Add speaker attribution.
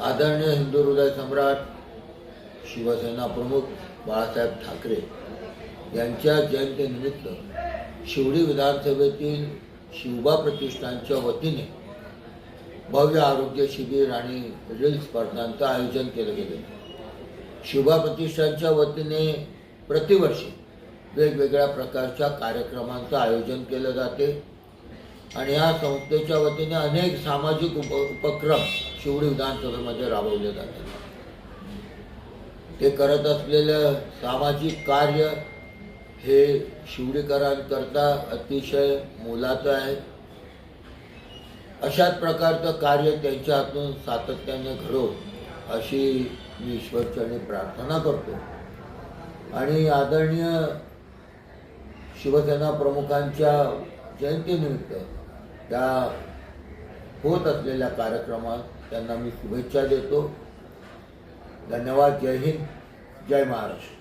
Speaker 1: आदरणीय हिंदू हृदय सम्राट शिवसेना प्रमुख बाळासाहेब ठाकरे यांच्या जयंतीनिमित्त शिवडी विधानसभेतील शिवबा प्रतिष्ठानच्या वतीने भव्य आरोग्य शिबिर आणि रील स्पर्धांचं आयोजन केलं गेले. शिवबा प्रतिष्ठानच्या वतीने प्रतिवर्षी वेगवेगळ्या प्रकारच्या कार्यक्रमांचं आयोजन केलं जाते. आणि या संस्थेच्या वतीने अनेक सामाजिक उप उपक्रम शिवडी विधानसभेमध्ये राबवले जातात. ते करत असलेलं सामाजिक कार्य हे शिवडीकरांकरता अतिशय मोलाचं आहे. अशाच प्रकारचं कार्य त्यांच्या हातून सातत्याने घडो अशी मी ईश्वरचरणी प्रार्थना करतो. आणि आदरणीय शिवसेना प्रमुखांच्या जयंतीनिमित्त त्या होत असलेल्या कार्यक्रमात त्यांना मी शुभेच्छा देतो. धन्यवाद. जय हिंद. जय महाराष्ट्र.